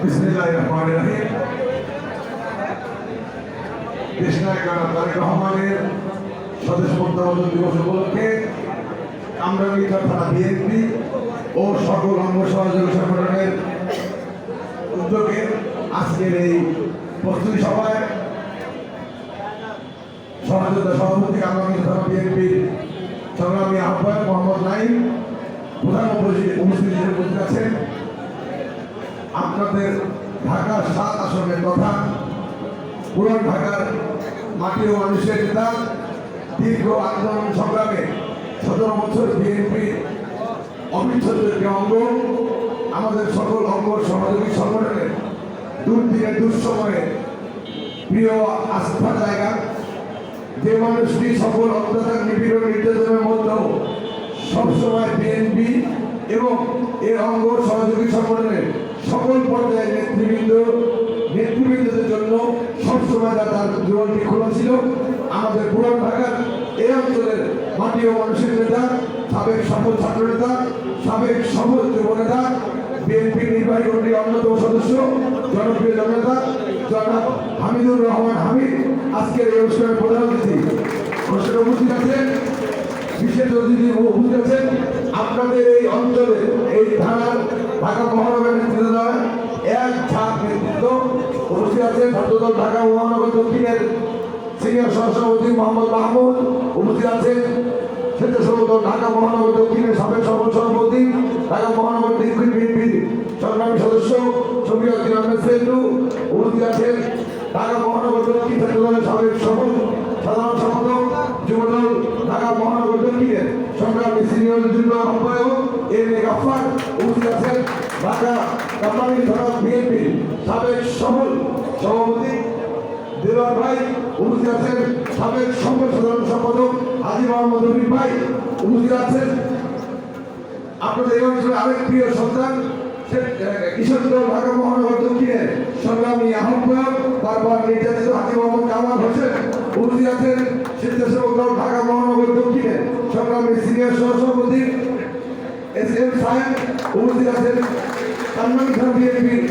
বিসমিল্লাহির রহমানির স্বদেশ প্রত্যাবর্তন দিবস উপলক্ষে কামরাঙ্গীচা থানা বিএনপি সকল অঙ্গ সহযোগী সংগঠনের উদ্যোগে আজকের এই প্রস্তুতি সভায় সহযোগিতা সভাপতি কামরাঙ্গীচা থানা বিএনপির সংগ্রামী আহ্বায়ক মোহাম্মদ নাইম প্রধান উপস্থিত আছেন আপনাদের ঢাকার সাত আসনের কথা, পুরান ঢাকার মাটি ও মানুষের নেতা, দীর্ঘ আন্দোলন সংগ্রামে সতেরো বছর বিএনপি অবিচ্ছেদ্য অঙ্গ। আমাদের সকল অঙ্গ সহযোগী সংগঠনের দুর্দিনে, দুঃসময়ে প্রিয় আস্থার জায়গা। যে মানুষটি সকল অত্যাচার নিপীড়ন নির্যাতনের মধ্যেও সবসময় বিএনপি এবং এর অঙ্গ সহযোগী সংগঠনের সকল পর্যায়ের নেতৃবৃন্দ, নেতৃবৃন্দদের জন্য সবসময় তার জীবনটি খোলা ছিল। আমাদের পুরান ঢাকার এই অঞ্চলের মাটি ও মানুষের নেতা, সাবেক সফল ছাত্র নেতা সাবেক সফল যুব নেতা বিএনপি নির্বাহী কমিটির অন্যতম সদস্য, জনপ্রিয় জননেতা, জনাব হামিদুর রহমান হামিদ। আজকের এই অনুষ্ঠানের প্রধান অতিথি, অনুষ্ঠানে উপস্থিত আছেন, বিশেষ অতিথি উপস্থিত আছেন। আপনাদের এই অঞ্চলে, এই থানার ঢাকা মহানগর নেতৃত্ব দেওয়া এক ছাপ নেতৃত্ব উপস্থিত আছেন ছাত্রদল ঢাকা মহানগর দক্ষিণের সিনিয়র সহসভাপতি মোহাম্মদ মাহমুদ। উপস্থিত আছেন স্বেচ্ছাসেবক ঢাকা মহানগর দক্ষিণের সাবেক সভাপতি ঢাকা মহানগর দক্ষিণ বিএনপির সংগ্রামী সদস্য শফিউদ্দিন আহমেদ সেল্লু উপস্থিত আছেন ঢাকা মহানগর দক্ষিণ ছাত্রদলের সাবেক সফল সাধারণ সম্পাদক, যুবদল ঢাকা মহানগর দক্ষিণের সংগ্রামী সিনিয়র, যুগ্ম আহ্বায়ক এম এ গাফার উপস্থিত আছেন ঢাকা কামারি থানা বিএনপির সাবেক সফল সভাপতি দেওয়ার ভাই, উপস্থিত আছেন সাবেক সফল সাধারণ সম্পাদক হাজি মোহাম্মদ রবি ভাই, উপস্থিত আছেন আপনাদের এই অঞ্চলে আরেক প্রিয় সন্তান কিশোরগঞ্জ ঢাকা মহানগর দক্ষিণের সংগ্রামী আহ্বায়ক বারবার নির্যাতিত হাজি মোহাম্মদ কামাল হোসেন, উপস্থিত আছেন স্বেচ্ছাসেবক ঢাকা মহানগর দক্ষিণের সংগ্রামী সিনিয়র সহসভাপতি সাহেব উপস্থিত আছেন কান্নান খান বিএনপির